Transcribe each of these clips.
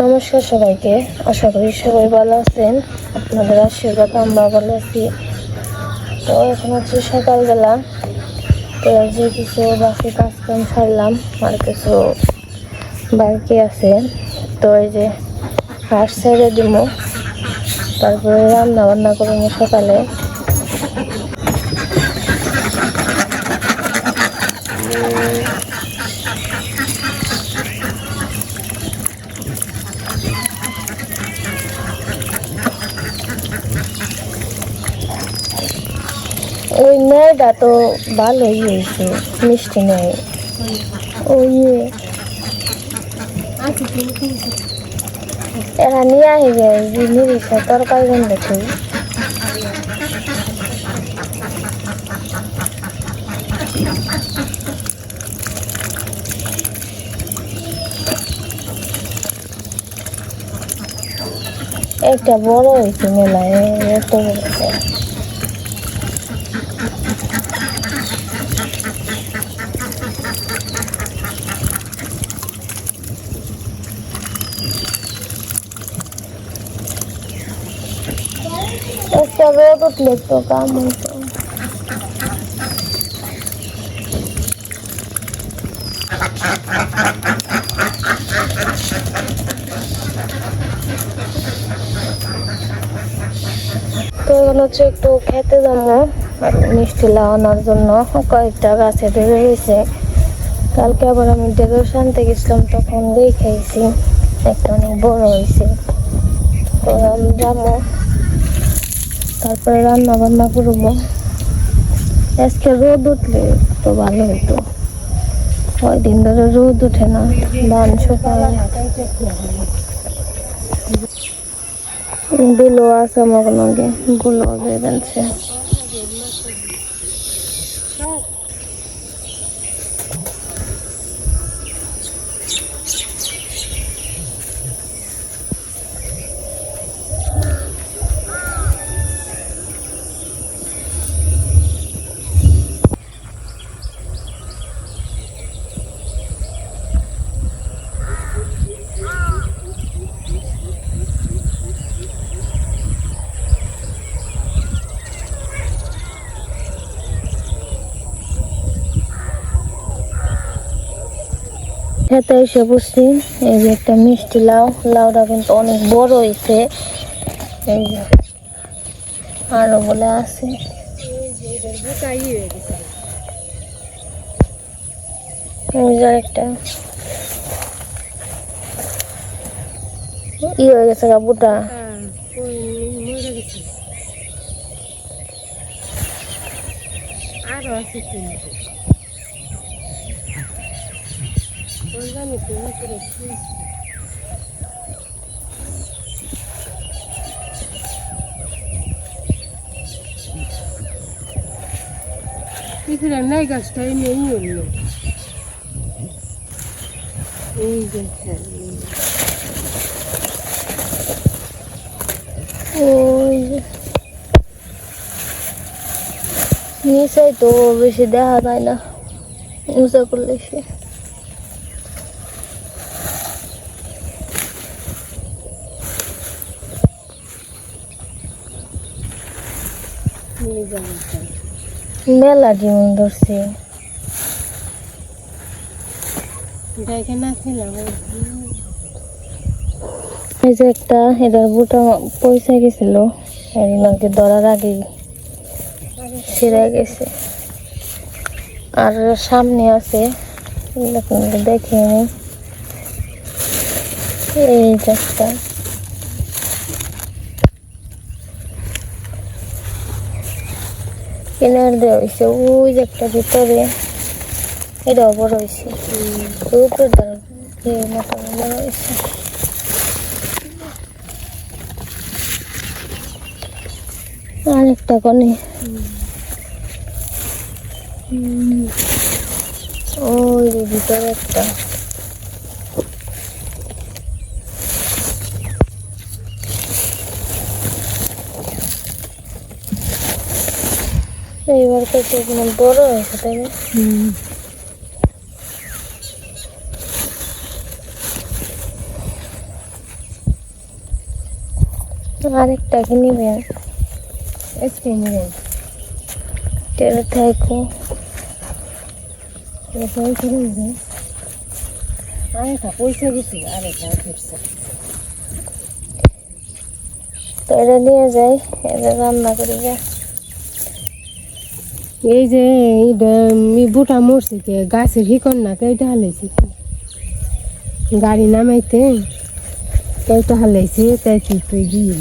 নমস্কার সবাইকে। আশা করি সবাই ভালো আছেন। আপনাদের আশীর্বাদ আমরা ভালো আছি। তো এখন হচ্ছে সকালবেলা। তো যে কিছু বাকি কাজ কাম সারলাম, আর কিছু বাকি আছে। তো এই যে হাঁস ছেড়ে দিব তারপরে রান্না বান্না করব সকালে। ওই মেয়েটা তো ভালোই হয়েছে, মিষ্টি নেই। ওই এরা নিয়ে আসবে যে নিরিশা তরকারি রান্না তুই একটা বড় হয়েছে মেলায়, এত বড়। উঠলে তো কাম হতো তো এখন হচ্ছে একটু খেতে যাব। মিষ্টি লাগানোর জন্য কয়েকটা গাছে ধরে রয়েছে কালকে আবার আমি ডেকোরেশন আনতে গেছিলাম, তখন দেখাইছি একটা অনেক বড় হয়েছে। তো আমি যাব। তারপরে রান্না বান্না করব। আজকে রোদ উঠলে তো ভালো হতো। কয়দিন ধরে রোদ উঠে না, ধান শুকায়। বিলো আছে আমারগুলো বেরোচ্ছে খেতে এসে বসছি। এই যে একটা মিষ্টি লাউ, লাউটা কিন্তু অনেক বড় হয়েছে এই যে আরও বলে আছে। একটা হয়ে গেছে আরও আছে কিন্তু বললাম তুমি করে এখানে নাই গাছটাই নেই অন্য এই দেখেন ওই যে নিচে তো বেশি দেখা যায় না উঁচা করলে সে নিয়ে যাবেন মেলা ডিম ধরছে। দেখে না এই যে একটা এটার বুটা পয়সা গেছিল। এগুলোকে ধরার আগেই ছিঁড়ে গেছে। আর সামনে আছে দেখিনি এই যে একটা। কিনার দেওয়া হয়েছে ওই যে একটা ভিতরে এটাও বড় হয়েছে উপরে দাঁড়ানো এই মতো বড় হয়েছে আরেকটা কনে ওই যে ভিতরে একটা এইবার কত বড় হয়েছে তাই না? আরেকটা কি তেল থাকো আরেকটা পয়সা গেছে আরেকটা ফিরছে তো এটা নিয়ে যাই এটা রান্না করি যা। এই যে বুটা মরছে কে, গাছের হিকন না কেইটা হালাইছে গাড়ি নামাইতে কেইটা হালাইছে, তাই কি তুই গিয়ে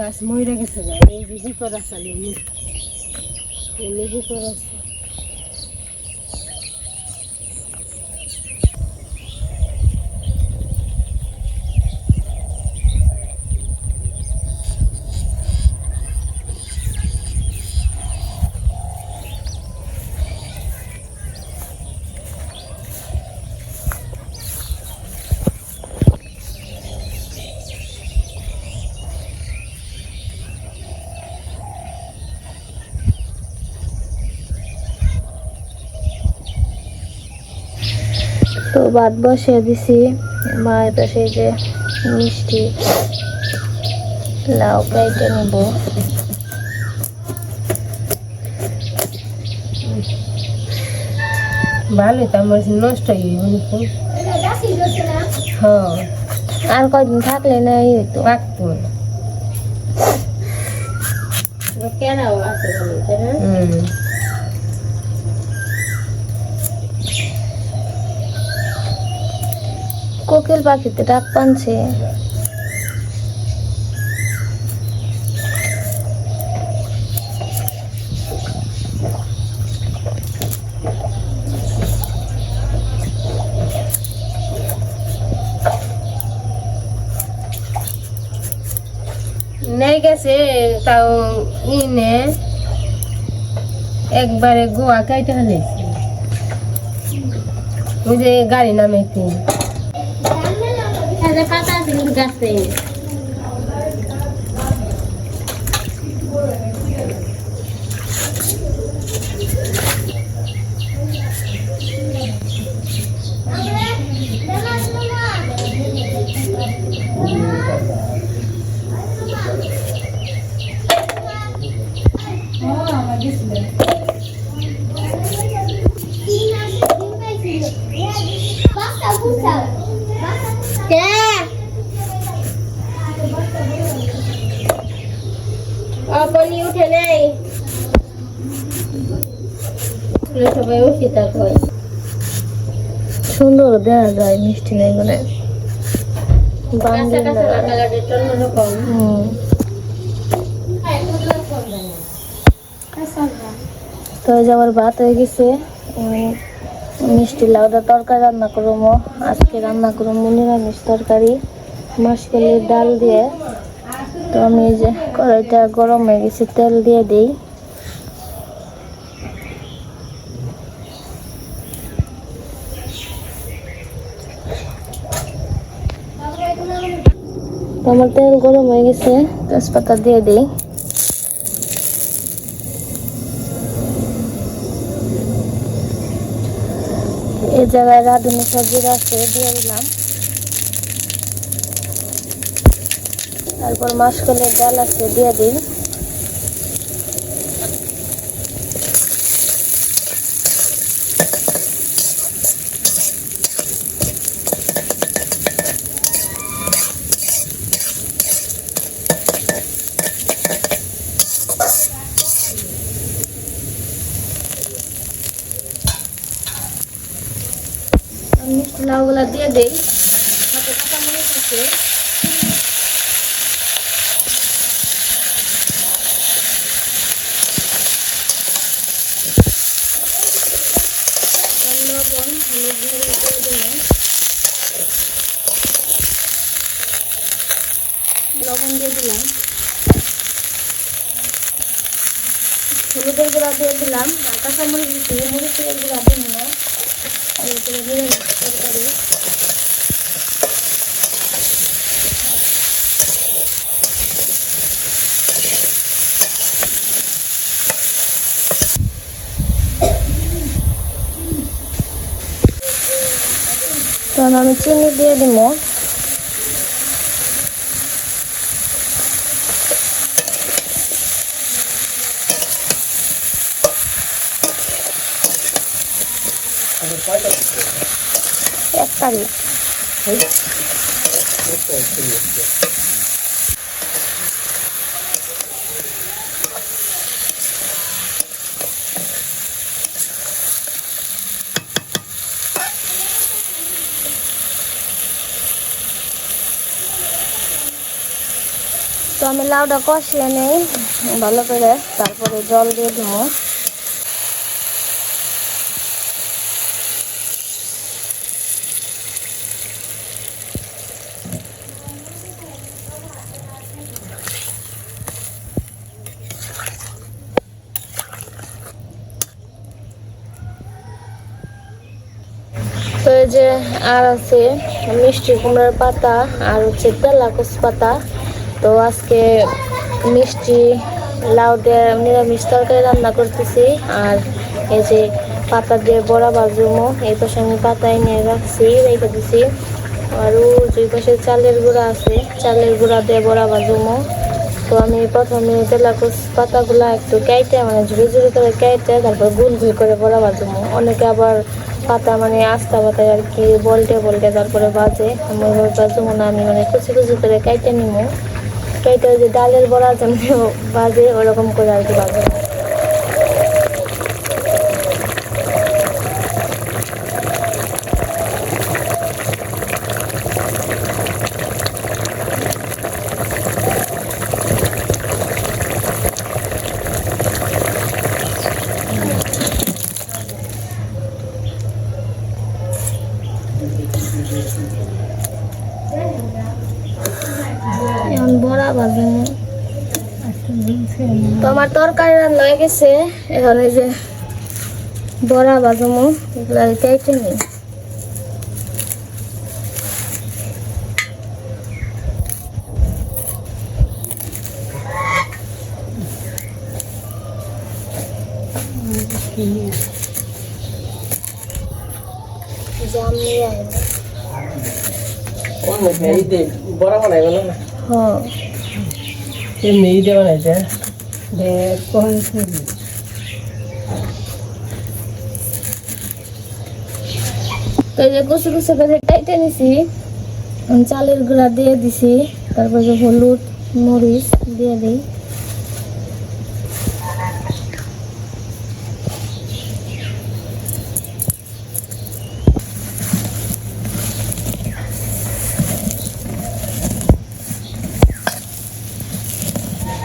গাছ? মরে গেছে এই যে হিকর আসালে হিকর আছে। ভাত বসিয়ে দিছি। মায়ের পাশে যে মিষ্টি লাউ কাইটে নেব। ভালো তো আমার নষ্ট হয়ে হ্যাঁ। আর কয়দিন থাকলে না এই হইতো? পাকতো কেনাও আছে হুম। কোকিল পাখিতে ডাক পানছে। নেই গেছে, তাও ইনে একবারে গোয়া কাইতে হালাইছে ওই যে গাড়ি নামাইতে পাতা আছে কিন্তু গাছে অপনি উঠে নেই থাকবে সুন্দর দেখা যায় মিষ্টি নেই মানে। তো এই যে আমার ভাত হয়ে গেছে মিষ্টি লাউডা তরকারি রান্না করব। আজকে রান্না করব নিরামিষ তরকারি মাসকালের ডাল দিয়ে। তো আমি যে কড়াইটা গরম হয়ে গেছে তেল দিয়ে দিই তো আমার তেল গরম হয়ে গেছে, তেজপাতা দিয়ে দিই। এই জায়গায় রাঁধুনি সবজি আছে, দিয়ে দিলাম। তারপর মাসকলের ডাল আছে, দিয়ে দিই। লাউগুলা দিয়ে দিই। লবণ দিয়ে দিলাম। লবণ দিয়ে দিলাম। হলুদের দিয়ে দিলাম আর কাঁচামরিচ দিচ্ছি গুঁড়া দিন না তো আমি চিনি দিয়ে দিব। তারিখ তো আমি লাউটা কষিয়ে নেই ভালো করে তারপরে জল দিয়ে দেবো তো এই যে আর আছে মিষ্টি কুমড়ার পাতা আর হচ্ছে তেলাকুচ পাতা। তো আজকে মিষ্টি, লাউ দিয়ে নিরামিষ তরকারি রান্না করতেছি। আর এই যে পাতা দিয়ে বড়া বাজুমো এই পাশে আমি পাতায় নিয়ে রাখছি, রেখে দিছি। আর যে পাশে চালের গুঁড়া আছে, চালের গুঁড়া দিয়ে বড়া বাজুমো তো আমি প্রথমে তেলাকুচ পাতাগুলা একটু কেটে মানে ঝুড়ি ঝুড়ি করে কেটে তারপর গুল গুল করে বড়া বাজুমো অনেকে আবার পাতা মানে আস্তা পাতায় আর কি, বলটে বলটে, তারপরে বাজে আমার ওইভাবে বাজুমো না আমি মানে কুচি কুচি করে কেটে নিমো। কেটে ওই যে ডালের বড়া যেমন বাজে ওরকম করে আর কি বাজে এখন বড়া বাজে তো আমার হয়ে গেছে এখন এই যে বড়া বাজমো এগুলো কেটে নিই। জাম নিয়ে আইবো অন্য ঈদে বড় বানাইব না ঈদে বানাইছে তো যে কুচু কুচু করে নিছি চালের গুঁড়া দিয়ে দিছি, তারপর যে হলুদ মরিচ দিয়ে দিই।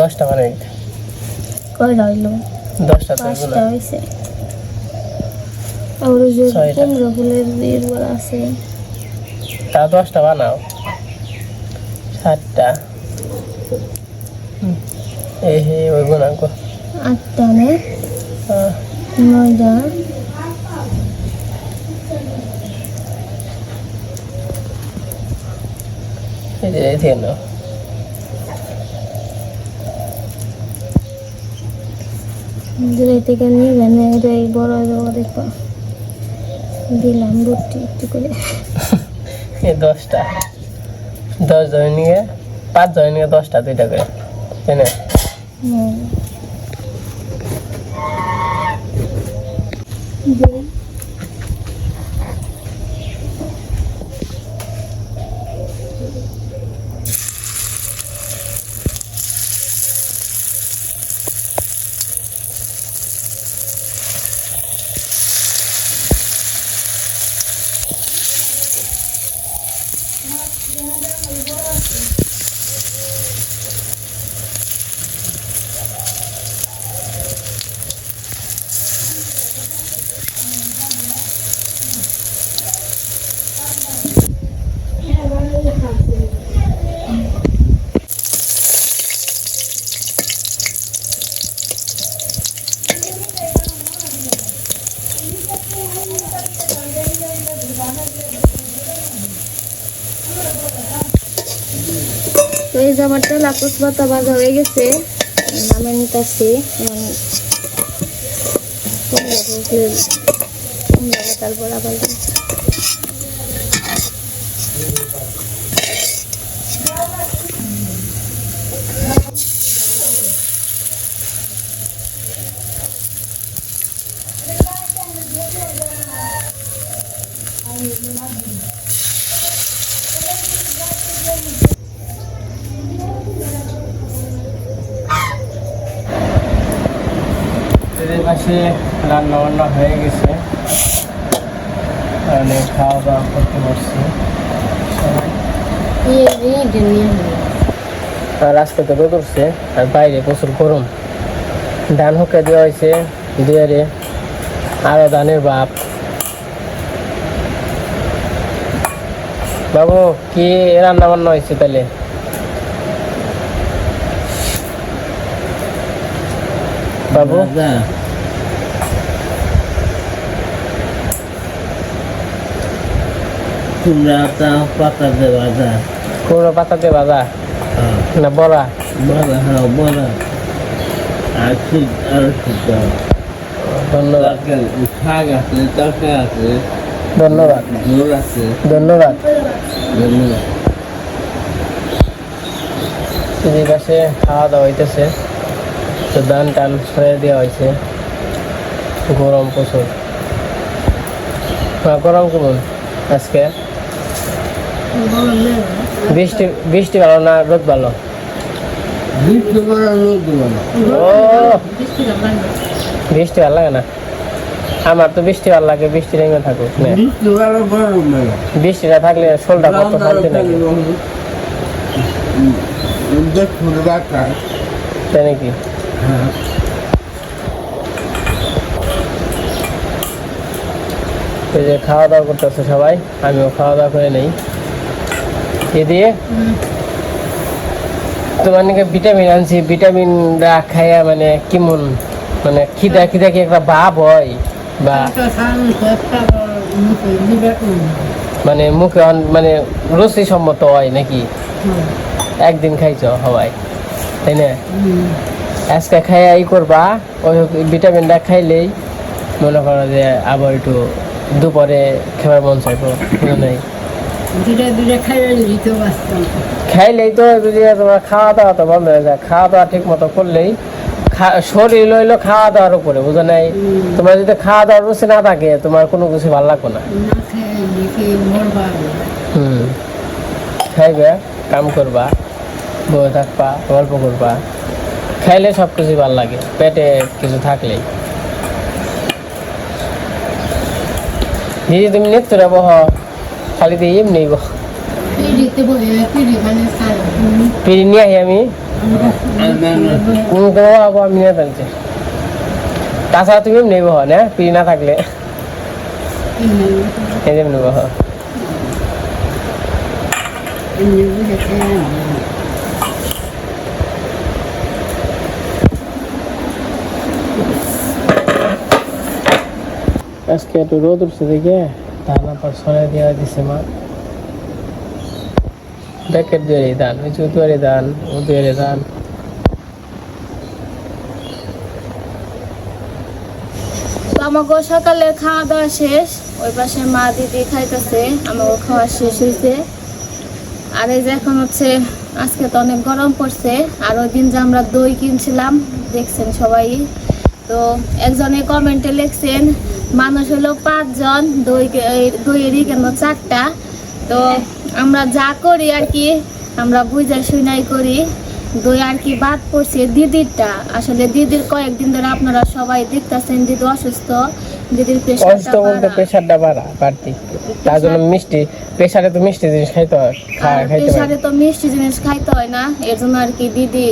দশটা মানে কয় রইল দশটা তো আর যে। ফুলের বিয়ের আছে। তা দশটা বানাও। সাতটা। এই হে ওই গুণা গো আটটা নে? নয়টা। এই যে এই থেকে নাও। থেকে নিবে এটা এই বড় দেবো দেখবা। দিলাম রুটি একটু করে। এই দশটা। দশ জন নিয়ে পাঁচ জন নিয়ে দশটা দুইটা করে তাই না? হুম। আমার তেলা কুচপাতা ভাজা হয়ে গেছে। নামে নিতেছি এখন কুমড়া বসলে কুমড়া পাশে রান্না বান্না হয়ে গেছে। মানে খাওয়া দাওয়া করতে পারছি রাস্তাতে রোদ উঠছে আর বাইরে প্রচুর গরম। ধান হুকে দেওয়া হয়েছে দুয়ারে। আরও ধানের বাপ। বাবু কি রান্না বান্না হয়েছে তাহলে? বাবু? তা পাতা দেওয়া যায় কুমড়ো পাতাতে বাজা না বড়া? বলা হ্যাঁ বলা আর ঠিক আর ঠিক ধন্যবাদ। শাক আছে তরকারি আছে। ধন্যবাদ। ঝোল আছে। ধন্যবাদ। ধন্যবাদ। এই পাশে খাওয়া দাওয়া হইতেছে। তো ধান টান দেওয়া হয়েছে গরম প্রচুর। হ্যাঁ, গরম কেমন আজকে? বৃষ্টি বৃষ্টি ভালো না রোদ ভালো? বৃষ্টি না ভালো। লাগে না? আমার তো বৃষ্টি ভালো লাগে বৃষ্টি নেমে থাকুক বৃষ্টি না থাকলে শোলটা কত শান্তি বাচ্চা তাই নাকি? হ্যাঁ। খাওয়া দাওয়া করতেছে সবাই আমিও খাওয়া দাওয়া করে নেই। এ দিয়ে তোমার নাকি ভিটামিন আনছি ভিটামিনটা খাইয়া মানে কেমন মানে খিদা খিদা কি একটা ভাব হয় বা মানে মুখে মানে রুচি সম্মত হয় নাকি? একদিন খাইছ হওয়াই তাই না? আজকে খাইয়া ই করবা, ওই ভিটামিন ভিটামিনটা খাইলেই মনে করো যে আবার একটু দুপুরে খাবার মন চাইব নাই। দুটা দুটা খাইলেই তো তোমার খাওয়া দাওয়া তো বন্ধ হয়ে যায়। খাওয়া দাওয়া ঠিক মতো করলেই শরীর হইল খাওয়া দাওয়ার উপরে বুঝো নাই? তোমার যদি খাওয়া দাওয়ার রুচি না থাকে তোমার কোনো কিছু ভালো লাগবে না। হুম। খাইবে কাম করবা থাকবা গল্প করবা। খাইলে সব কিছু ভালো লাগে পেটে কিছু থাকলেই। দিদি তুমি নিত্যরা বহ। খালি দিয়ে এমনি বহ পিড়িতে বলে পিড়ি মানে খাই পিড়ি নিয়ে আহি আমি কোন কোনো আবো আমি নিয়ে ফেলছি তাছাড়া তুমি এমনি বহ না পিড়ি না থাকলে এই যে এমনি বহ আজকে একটু রোদ উঠছে দেখে সরাই দেওয়া দিছে মা। প্যাকেট দিয়ে ধান ওই ধান তো আমাকে সকালে খাওয়া দাওয়া শেষ, ওই পাশে মা দিদি খাইতেছে আমাকে খাওয়া শেষ হয়েছে আর এই যে এখন হচ্ছে, আজকে তো অনেক গরম পড়ছে, আর ওই দিন যে আমরা দই কিনছিলাম, দেখছেন সবাই। তো একজনে কমেন্টে লিখছেন মানুষ হলো পাঁচজন দই দইয়েরই কেন চারটা। তো আমরা যা করি আর কি আমরা বুঝা শুনাই করি। দই আর কি বাদ পড়ছে দিদিরটা। আসলে দিদির কয়েকদিন ধরে আপনারা সবাই দেখতেছেন দিদি অসুস্থ। দিদির অসুস্থ বলতে প্রেশারটা প্রেশারটা বাড়া বাড়তি। তার জন্য মিষ্টি প্রেশারে তো মিষ্টি জিনিস খাইতে হয় প্রেশারে তো মিষ্টি জিনিস খাইতে হয় না এর জন্য আর কি দিদি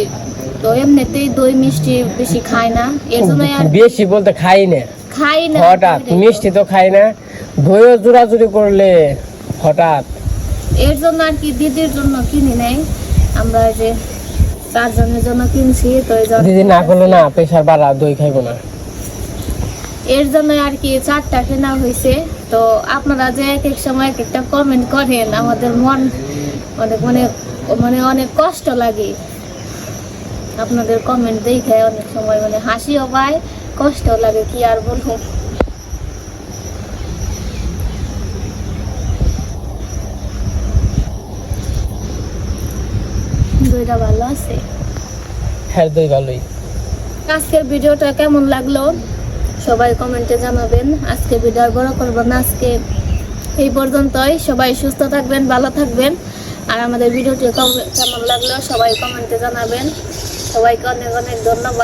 তো এমনিতেই দই মিষ্টি বেশি খায় না। এর জন্য আর বেশি বলতে খাই না। খাই না। হঠাৎ মিষ্টি তো খাই না। দইও করলে হঠাৎ। এর জন্য আর কি দিদির জন্য কিনি নাই। আমরা যে চারজনের জন্য কিনছি তো এই জন্য দিদি না করল না প্রেশার বাড়া দই খাইবো না। এর জন্য আর কি চারটা কেনা হয়েছে তো আপনারা যে এক এক সময় এক একটা কমেন্ট করেন আমাদের মন অনেক মানে মানে অনেক কষ্ট লাগে। আপনাদের কমেন্ট দেখে অনেক সময় মানে হাসিও পায়। কষ্ট লাগে কি আর বলব? দুইটা ভালো আছে? হ্যাঁ দই ভালোই। আজকের ভিডিওটা কেমন লাগল? সবাই কমেন্টে জানাবেন। আজকে ভিডিও আর বড় করব না আজকে। এই পর্যন্তই। সবাই সুস্থ থাকবেন ভালো থাকবেন। আর আমাদের ভিডিওটি কেমন লাগল সবাই কমেন্টে জানাবেন। সবাইকে অনেক অনেক ধন্যবাদ।